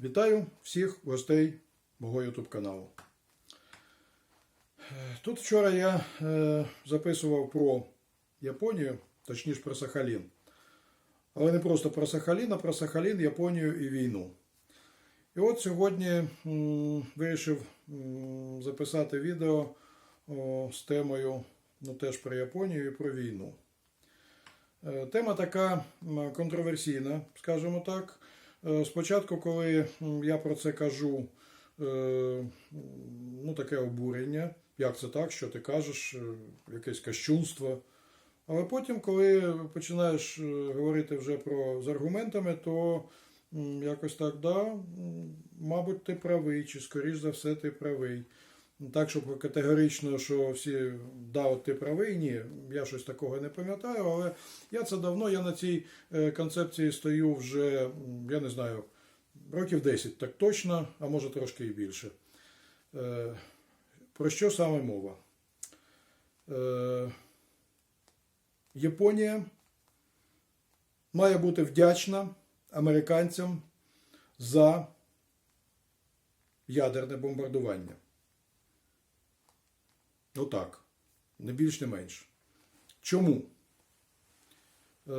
Вітаю всіх гостей мого YouTube каналу. Е, Тут вчора я е, записував про Японію, точніше про Сахалін. Але не просто про Сахалін, а про Сахалін, Японію і війну. І от сьогодні вирішив записати відео з темою ну, теж про Японію і про війну. Е, Тема така контроверсійна, скажімо так. Е, Спочатку, коли я про це кажу, е, ну таке обурення. Як це так, що ти кажеш, е, якесь кощунство. Але потім, коли починаєш говорити вже про з аргументами, то якось так, да, мабуть, ти правий, чи скоріш за все ти правий. Так, щоб категорично, що всі да, от ти правий, ні, я щось такого не пам'ятаю, але я це давно, я на цій е, концепції стою вже, я не знаю, років 10, так точно, а може трошки і більше. Е, Про що саме мова? Е, Японія має бути вдячна американцям за ядерне бомбардування. Отак. Не більш, не менш. Чому? Е,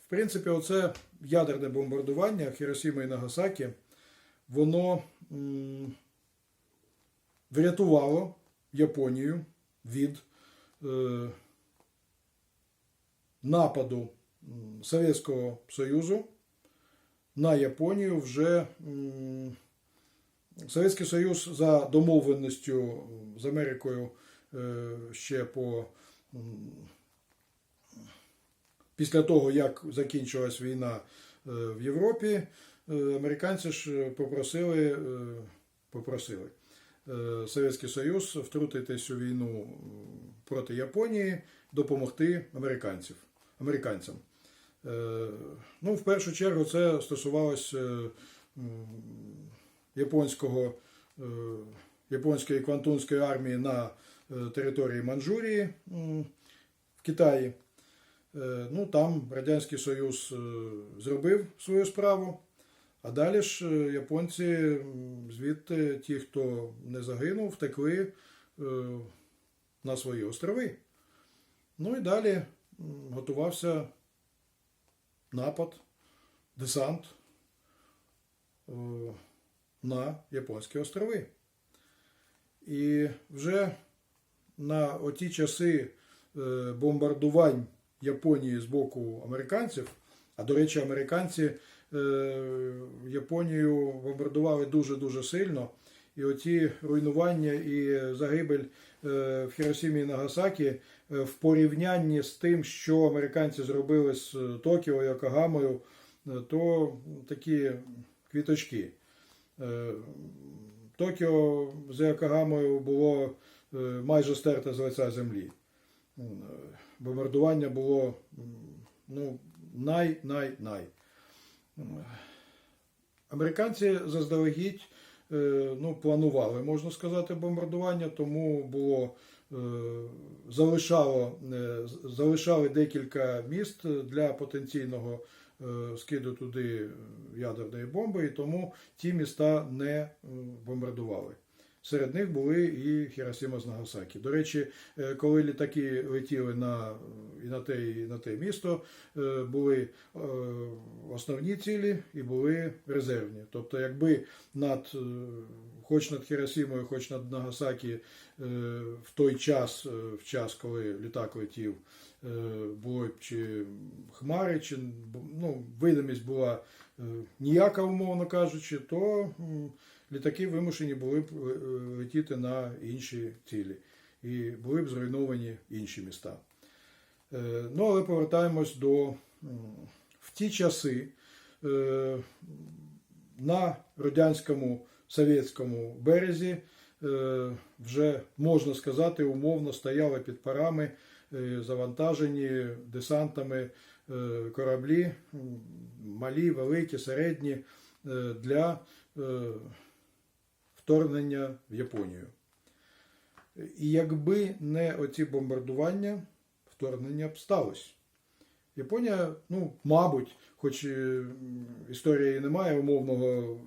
в принципі, оце ядерне бомбардування Хіросіма і Нагасакі, воно м, врятувало Японію від е, нападу Совєтського Союзу на Японію вже. м, Совєтський Союз за домовленістю з Америкою ще по після того, як закінчилась війна е, в Європі, е, американці ж попросили, е, попросили е, Совєтський Союз втрутитись у війну проти Японії, допомогти американців, американцям. Е, Ну, в першу чергу це стосувалося японського, е, японської квантунської армії на е, території Манчжурії в Китаї. Е, Ну, там Радянський Союз е, зробив свою справу, а далі ж е, японці звідти, ті, хто не загинув, втекли е, на свої острови. Ну і далі готувався напад, десант е, на Японські острови. І вже на оті часи е, бомбардувань Японії з боку американців, а до речі, американці е, Японію бомбардували дуже-дуже сильно. І оті руйнування і загибель е, в Хіросімі і Нагасакі е, в порівнянні з тим, що американці зробили з Токіо, Йокогамою, е, то такі квіточки. Е, Токіо з Йокогамою було е, майже стерте з лиця землі. Е, Бомбардування було ну, най-най-най. Американці заздалегідь е, ну, планували, можна сказати, бомбардування, тому було е, залишало, е, залишали декілька міст для потенційного е, скиду туди ядерної бомби, і тому ті міста не е, бомбардували. Серед них були і Хіросіма з Нагасакі. До речі, е, коли літаки летіли на, і на те, і на те місто, е, були е, основні цілі і були резервні. Тобто, якби над, хоч над Хіросімою, хоч над Нагасакі в той час, в час, коли літак летів, було б чи хмари, чи ну, видимість була ніяка, умовно кажучи, то літаки вимушені були б е, е, летіти на інші цілі і були б зруйновані інші міста. Е, Ну, але повертаємось до в ті часи на радянському совєтському березі вже можна сказати, умовно стояли під парами завантажені десантами кораблі, малі, великі, середні для вторгнення в Японію. І якби не оці бомбардування, вторгнення б сталося. Японія, ну, мабуть, хоч е, історії немає умовного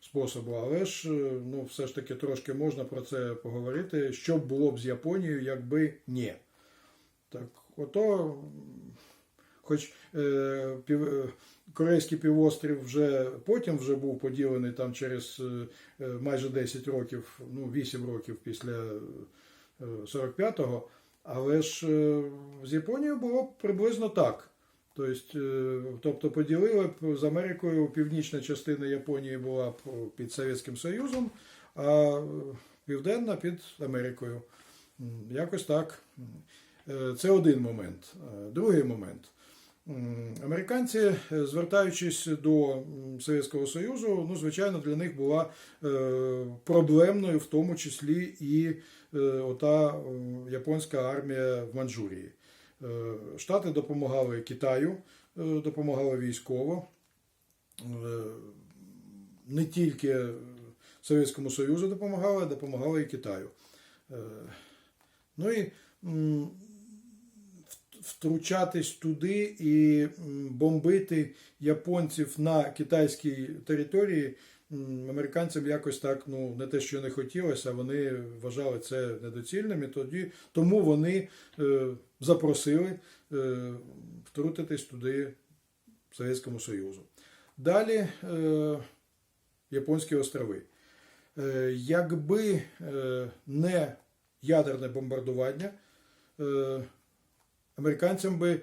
способу, але ж е, ну, все ж таки трошки можна про це поговорити, що б було б з Японією, якби ні. Так, ото, хоч е, пів, е, Корейський півострів вже потім вже був поділений там через е, е, майже 10 років, ну 8 років після е, 45-го, але ж е, з Японією було приблизно так. Тобто, е, тобто поділили б з Америкою північна частина Японії була під Совєтським Союзом, а е, південна під Америкою. Якось так. Е, Це один момент. Е, Другий момент. Американці, е, звертаючись до Совєтського Союзу, ну, звичайно, для них була е, проблемною, в тому числі і е, ота японська армія в Манчжурії. Штати допомагали Китаю, допомагали військово. Не тільки Совєтському Союзу допомагали, а допомагали і Китаю. Ну і втручатись туди і бомбити японців на китайській території американцям якось так ну не те, що не хотілося, вони вважали це недоцільним, і тоді тому вони е, запросили е, втрутитись туди Совєтському Союзу. Далі е, Японські острови. Е, якби е, не ядерне бомбардування, е, американцям би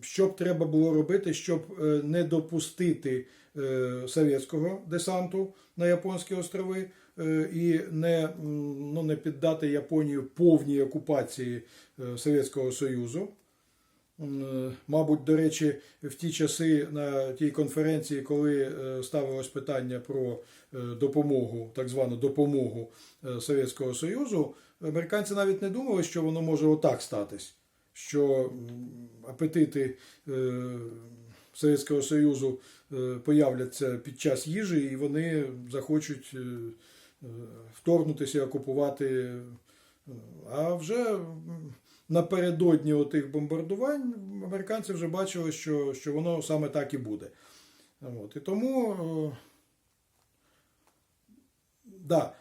що б треба було робити, щоб е, не допустити е, совєтського десанту на японські острови е, і не, ну, не піддати Японію повній окупації Совєтського Союзу. Мабуть, до речі, в ті часи на тій конференції, коли ставилось питання про допомогу, так звану допомогу Совєтського Союзу, американці навіть не думали, що воно може отак статись, що апетити е, Совєтського Союзу е, появляться під час їжі, і вони захочуть е, вторгнутися окупувати. А вже напередодні отих бомбардувань американці вже бачили, що, що воно саме так і буде. От. І тому, да,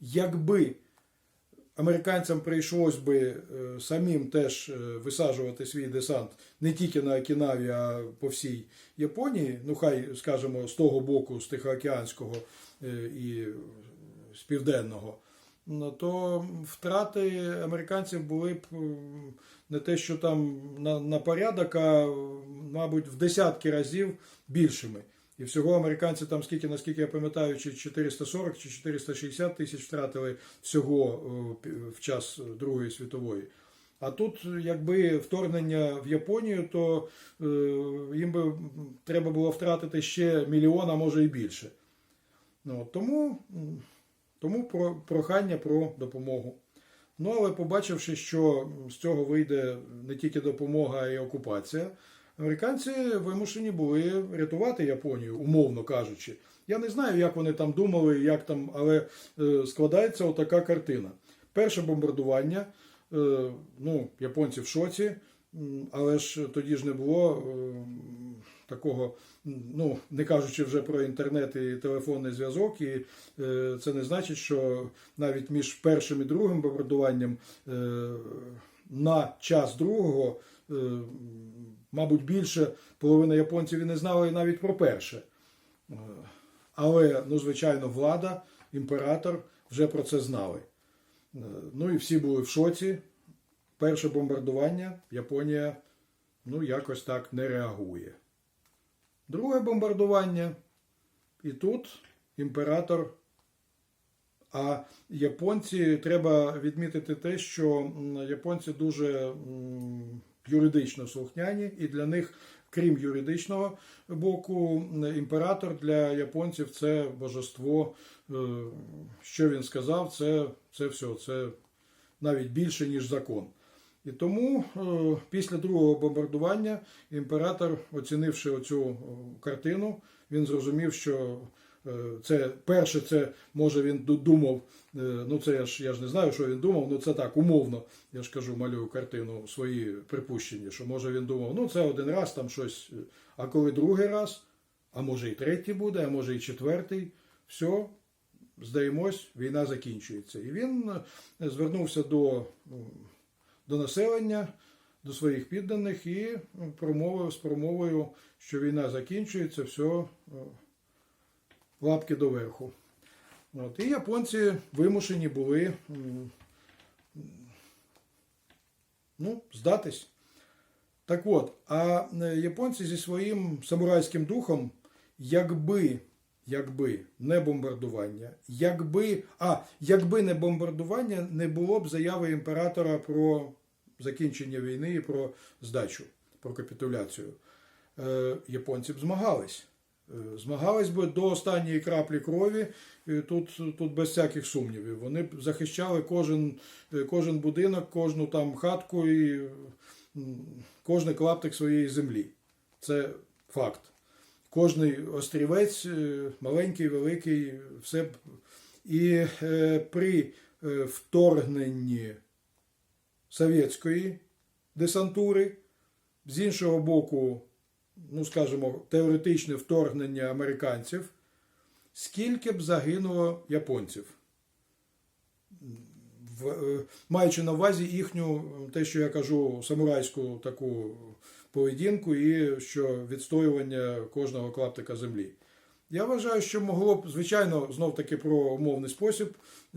якби американцям прийшлось би е, самим теж е, висаджувати свій десант не тільки на Окінаві, а по всій Японії, ну хай, скажімо, з того боку, з Тихоокеанського е, і з південного, ну, то втрати американців були б не те, що там на порядок, а мабуть в десятки разів більшими. І всього американці там скільки, наскільки я пам'ятаю, чи 440 чи 460 тисяч втратили всього в час Другої світової. А тут, якби вторгнення в Японію, то е, їм би треба було втратити ще мільйон, а може і більше. Ну, тому, тому про, прохання про допомогу. Ну, але побачивши, що з цього вийде не тільки допомога, а й окупація, американці вимушені були рятувати Японію, умовно кажучи. Я не знаю, як вони там думали, як там, але е, складається отака картина. Перше бомбардування, е, ну, японці в шоці, але ж тоді ж не було е, такого, ну, не кажучи вже про інтернет і телефонний зв'язок, і це не значить, що навіть між першим і другим бомбардуванням на час другого, е, мабуть, більше половина японців і не знали навіть про перше. Е, Але, ну, звичайно, влада, імператор вже про це знали. Е, Ну і всі були в шоці. Перше бомбардування Японія ну, якось так не реагує. Друге бомбардування. І тут імператор. А японці треба відмітити те, що японці дуже юридично слухняні, і для них, крім юридичного боку, імператор для японців це божество. Е, Що він сказав, це, це все, це навіть більше, ніж закон. І тому е, після другого бомбардування імператор, оцінивши оцю е, картину, він зрозумів, що це перше, це може він ду- думав. е, Ну це я ж я ж не знаю, що він думав. Ну це так умовно. Я ж кажу, малюю картину свої припущення, що може він думав, ну це один раз там щось. е, А коли другий раз, а може і третій буде, а може і четвертий. Все, здаємось, війна закінчується. І він е, звернувся до, ну, до населення, до своїх підданих і промовив з промовою, що війна закінчується, все, е, лапки доверху. От, і японці вимушені були ну, здатись. Так от, а е, японці зі своїм самурайським духом, якби, якби не бомбардування, якби, а, якби не бомбардування, не було б заяви імператора про закінчення війни і про здачу, про капітуляцію. Е, японці б змагались. Змагались би до останньої краплі крові, тут, тут без всяких сумнівів. Вони б захищали кожен, кожен будинок, кожну там хатку і кожний клаптик своєї землі. Це факт. Кожний острівець, е, маленький, великий, все б. І е, при е, вторгненні совєтської десантури, з іншого боку, ну скажімо, теоретичне вторгнення американців, скільки б загинуло японців? В, е, маючи на увазі їхню, те, що я кажу, самурайську таку поведінку і що відстоювання кожного клаптика землі. Я вважаю, що могло б, звичайно, знов таки про умовний спосіб,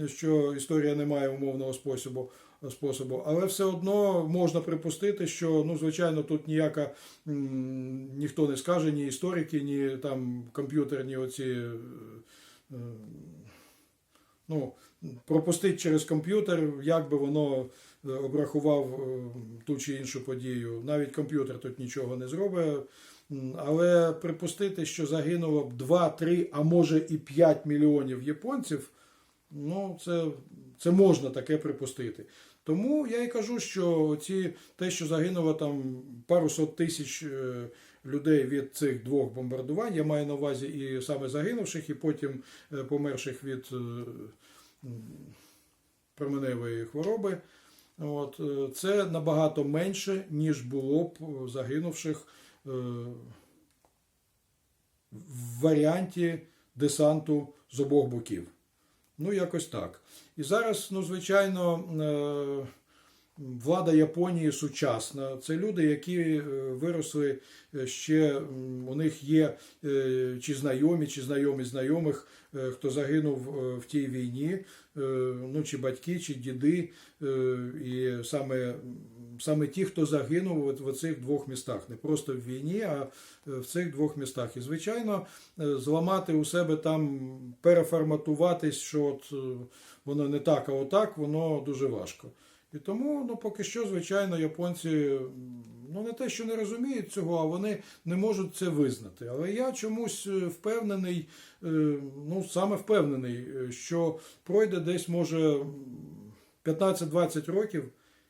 що історія не має умовного способу, способу, але все одно можна припустити, що ну, звичайно, тут ніяка ніхто не скаже, ні історики, ні там комп'ютерні оці. е, Ну, пропустити через комп'ютер, як би воно е, обрахував е, ту чи іншу подію. Навіть комп'ютер тут нічого не зробить. Але припустити, що загинуло б 2, 3, а може і 5 мільйонів японців, ну це, це можна таке припустити. Тому я і кажу, що ці, те, що загинуло там пару сот тисяч е, людей від цих двох бомбардувань, я маю на увазі і саме загинувших, і потім е, померших від е, променевої хвороби. От, це набагато менше, ніж було б загинувших в варіанті десанту з обох боків. Ну, якось так. І зараз, ну, звичайно, е, влада Японії сучасна. Це люди, які е, виросли е, ще, у них є е, чи знайомі, чи знайомі знайомих, хто загинув в тій війні, ну, чи батьки, чи діди, і саме, саме ті, хто загинув в цих двох містах. Не просто в війні, а в цих двох містах. І, звичайно, зламати у себе там, переформатуватись, що от воно не так, а отак, воно дуже важко. І тому, ну, поки що, звичайно, японці ну, не те, що не розуміють цього, а вони не можуть це визнати. Але я чомусь е, впевнений, е, ну, саме впевнений, е, що пройде десь, може, 15-20 років,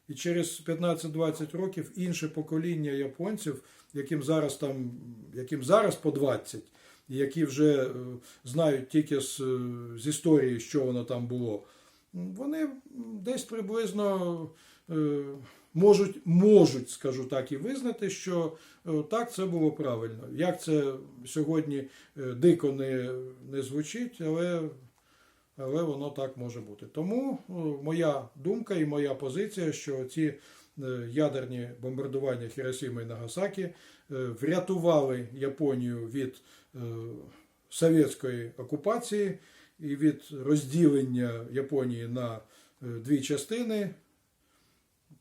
і через 15-20 років інше покоління японців, яким зараз там, яким зараз по 20, і які вже знають тільки з, з історії, що воно там було, вони десь приблизно е, можуть, можуть, скажу так, і визнати, що е, так це було правильно. Як це сьогодні е, дико не, не звучить, але, але воно так може бути. Тому моя думка і моя позиція, що ці ядерні бомбардування Хіросіми і Нагасакі врятували Японію від совєтської окупації і від розділення Японії на е, дві частини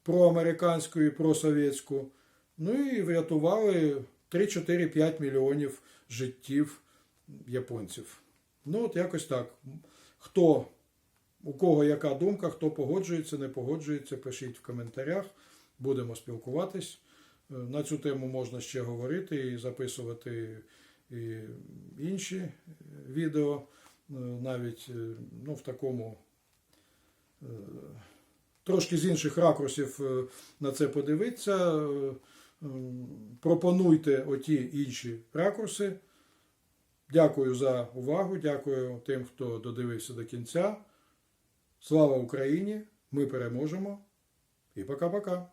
проамериканську і просовєтську. Ну і врятували 3-4-5 мільйонів життів японців. Ну, от якось так. Хто, у кого яка думка, хто погоджується, не погоджується, пишіть в коментарях. Будемо спілкуватись. Е, На цю тему можна ще говорити і записувати і інші е, відео, е, навіть е, ну, в такому е, трошки з інших ракурсів е, на це подивитися. Е, Пропонуйте оті інші ракурси. Дякую за увагу, дякую тим, хто додивився до кінця. Слава Україні! Ми переможемо. І пока-пока.